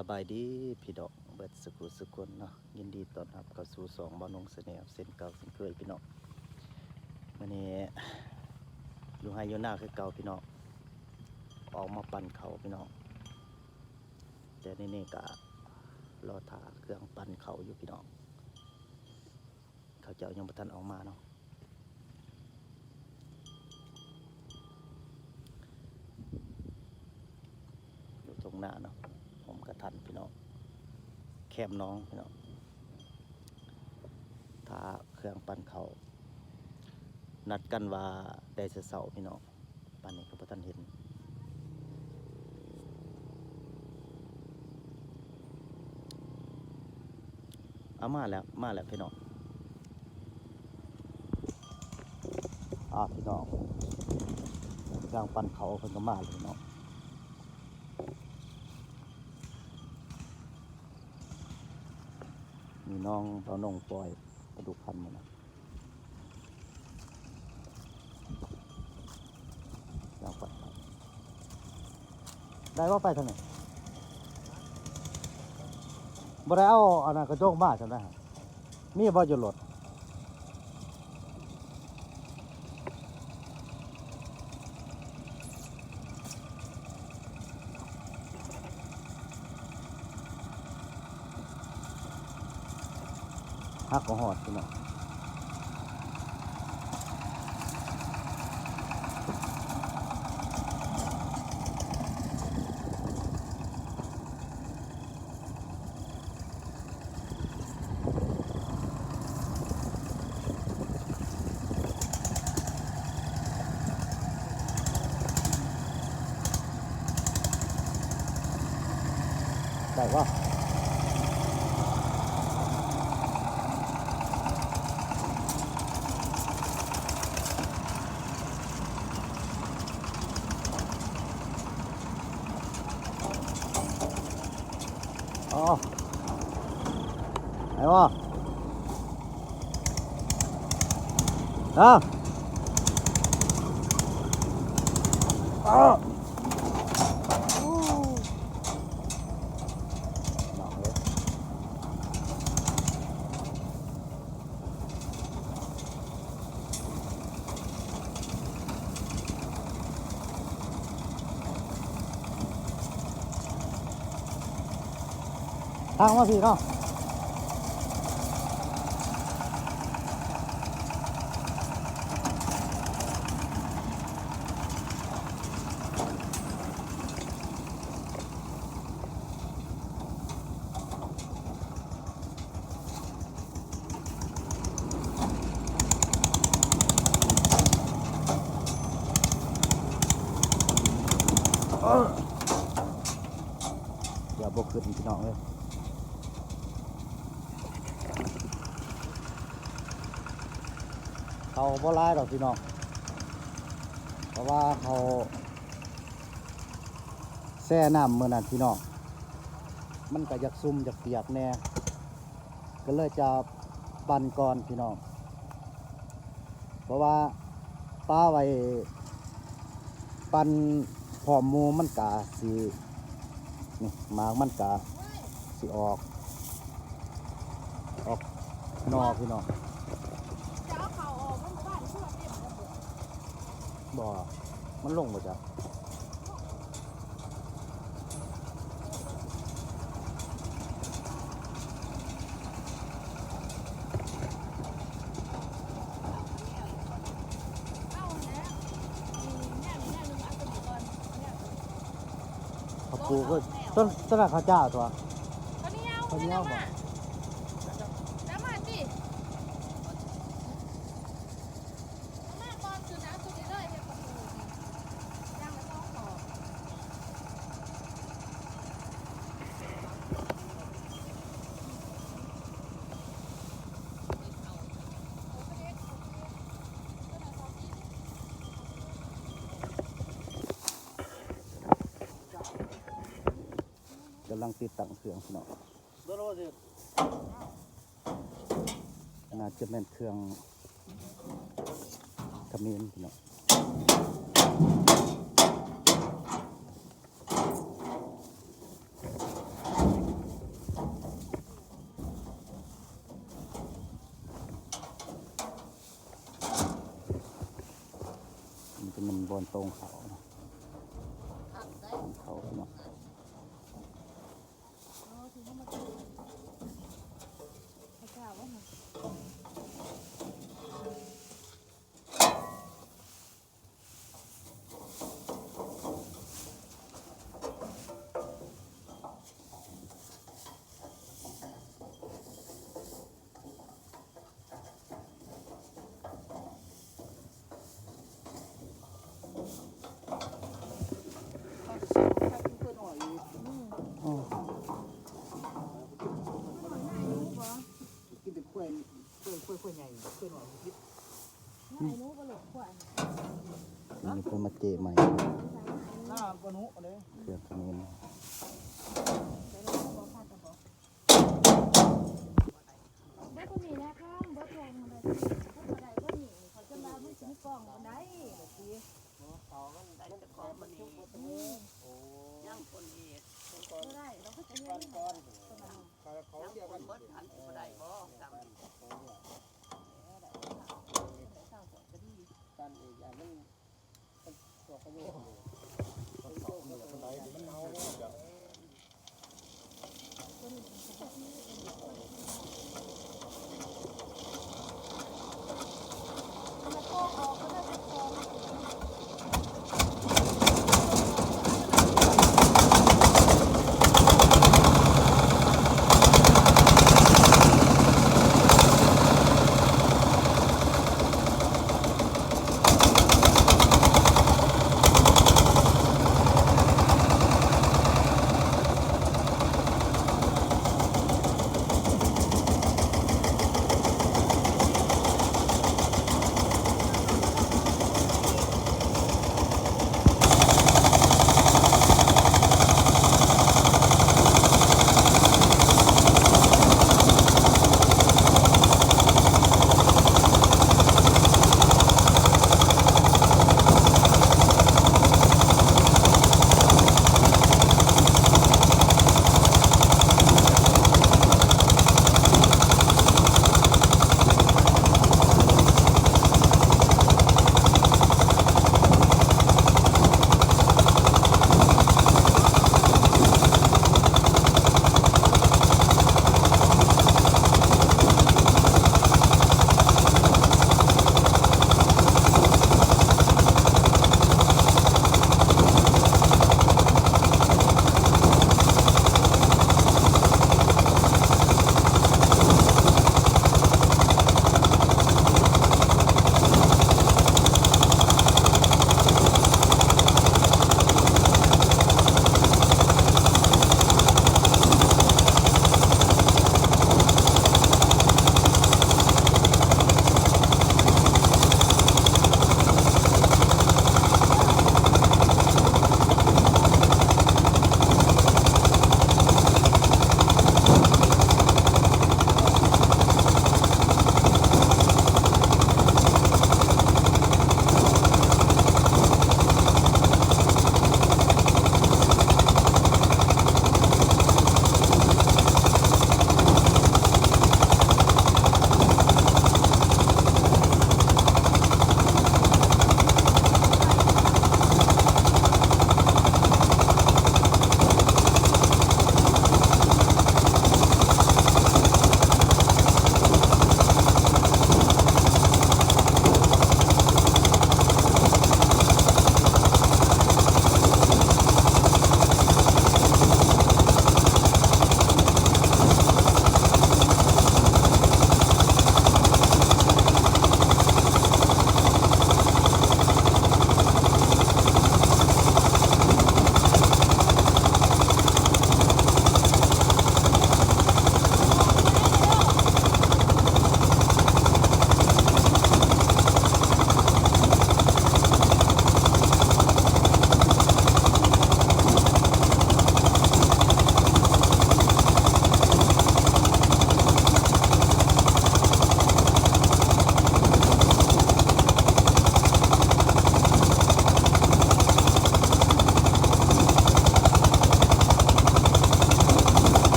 สบายดีพี่น้องเบิดสกุลสกุลเนาะยินดีต้อนรับเข้าสู่สองบ้านนงเสน่ห์เส้นเก่าเส้นเคยพี่น้องวันนี้อยู่ให้ยู่หน้าคือเก่าพี่น้องออกมาปั่นเขาพี่น้องแต่นี่นี่ก็รอถาเครื่องปั่นเขาอยู่พี่น้องเขาเจ้ายังบ่ทันออกมาเนาะอยู่ตรงหน้าเนาะ ทันพี่น้องแคมน้องพี่น้องถ้าเครื่องปั้นเขานัดกันว่าได้เสาร์พี่น้องปั้นนี้ก็บ่ทันเห็นเอามาแล้วมาแล้วพี่น้องอ่าพี่น้องเครื่องปั้นเขาเพิ่นก็มาเลยพี่น้อง มีน้องเราน้องปล่อยกระดูกพันมานะเราไปได้ว่าไปทางไหนบ่ได้เอาอันนั้นกระจกมาใช่ไหมมีบ่จะหลดักก็หอดพี่น้อง อ๋อไหนวะอะอ๋อ หนองเลย ทางมาพี่เนาะอย่าบกขึ้นพี่น้องเลยเขา บ่ร้ายหรอกพี่น้อง เพราะว่าเขาแช่น้ำเมื่อนั้นพี่น้อง มันก็อยากซุ่มอยากเปียกแน่ ก็เลยจะปั่นก่อนพี่น้อง เพราะว่าป้าไว้ปั่นพร้อมมูมันกาสีนี่หมากมันกาสิออก ออกนอพี่น้อง จะเอาเขาออกมันบ้านเชื่อเต็มระบบ บ่ มันลงบ่จ้ะเอาแล้วอืมแน่นแน่นนึงอันตัวนี้ก่อนเนี่ยเขาปลูกก็ต้นต้นข้าวเจ้าตัว ตอนนี้เอาข้าวเหนียวบ่ ลังติดตั้งเครื่องสน้องนาาจะเป็นเครื่องขมิ้นพี่น้องมันจะมันบอนตรงเขา ตัวหน่ก็มาเจใหม่เลยเกือบขมิ้น Yeah.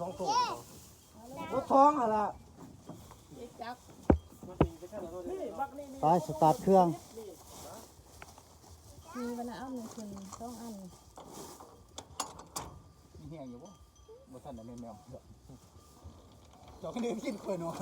สองตัวรถท้องอะล่ะจักนี่บักนี่นี่ไปสตาร์ทเครื่อง มีวันละเอาหนึ่งคืนสองอันมีแห้งอยู่บ่บ่ทันได้แม่แมวเจอกกันเดินกินเคยเนาะ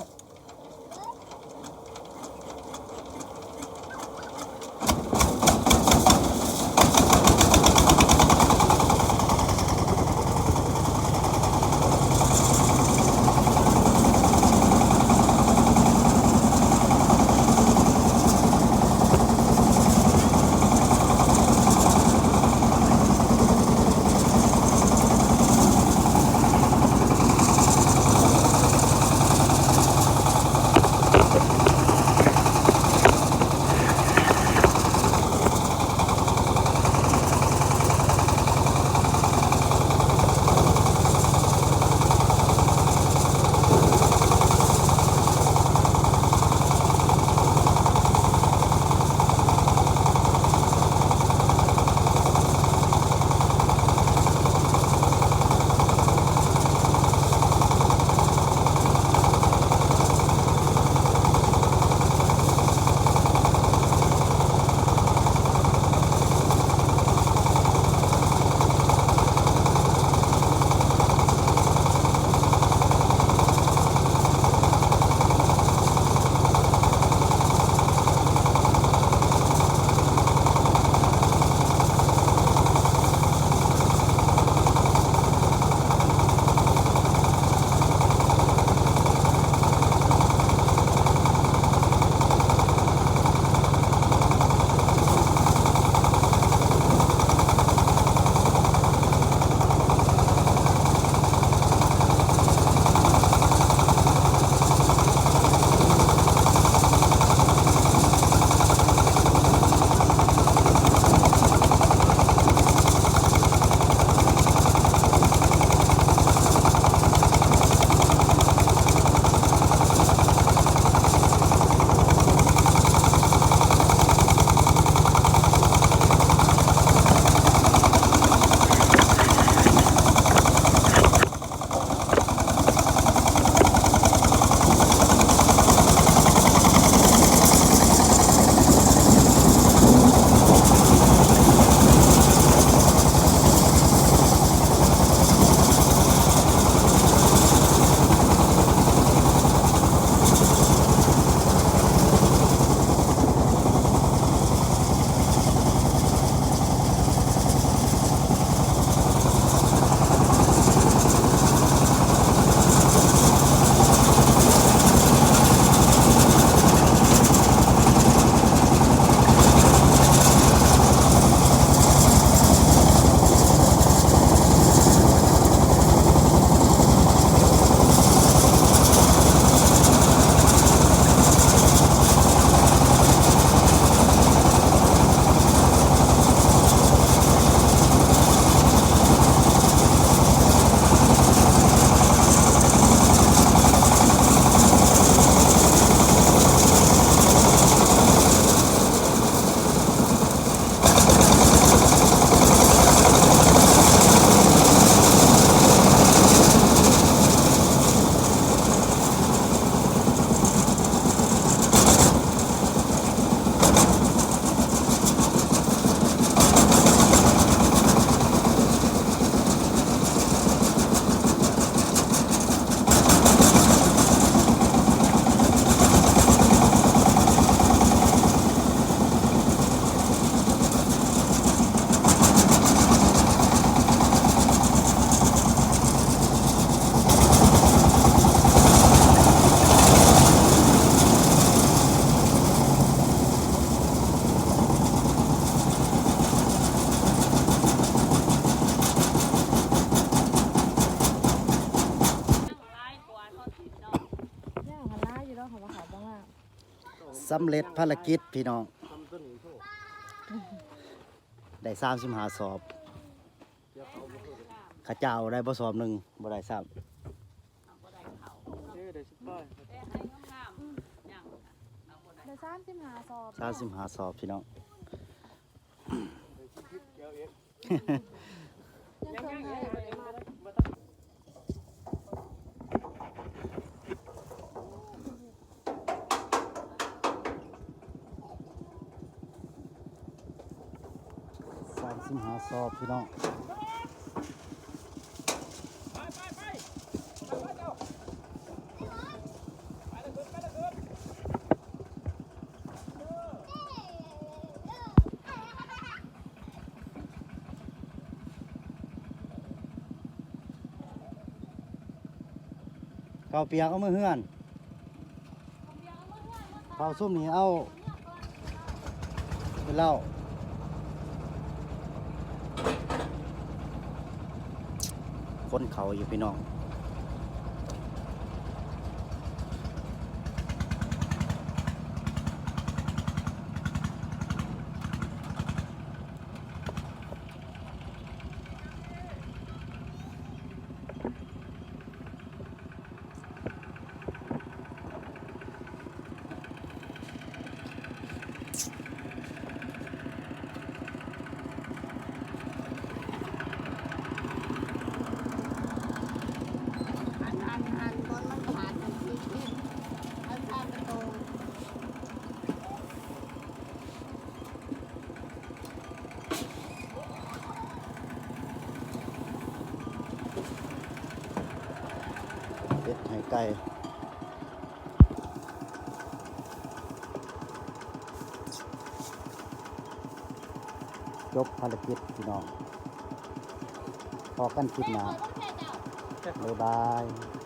ำเร็จภารกิจพี่น้องทำต้นนี้โชว์ได้สามสิบหาสอบเดี๋ยวเขาบ่เคยข้าเจ้าได้บ่สอบหนึ่งบ่ได้สามเด้ได้สิบป้ายได้สามสิบห้าสอบสามสิบหาสอบพี่น้องได้สิบเกี่ยวเองย ยังส่งให้บ่ได้มา สามสิบห้าสอบพี่น้องเกาเปียกเอามือเฮือนเผาส้มนี่เอาเป็นเหล้า นเขาอยู่พี่น้อง อันอันอันบนมันขาดกันทีที่อันทางมันโต เป็ดไห้ไก่จ บภารกิจพี่น้องพอกันคลิปหน้าบ๊ายบาย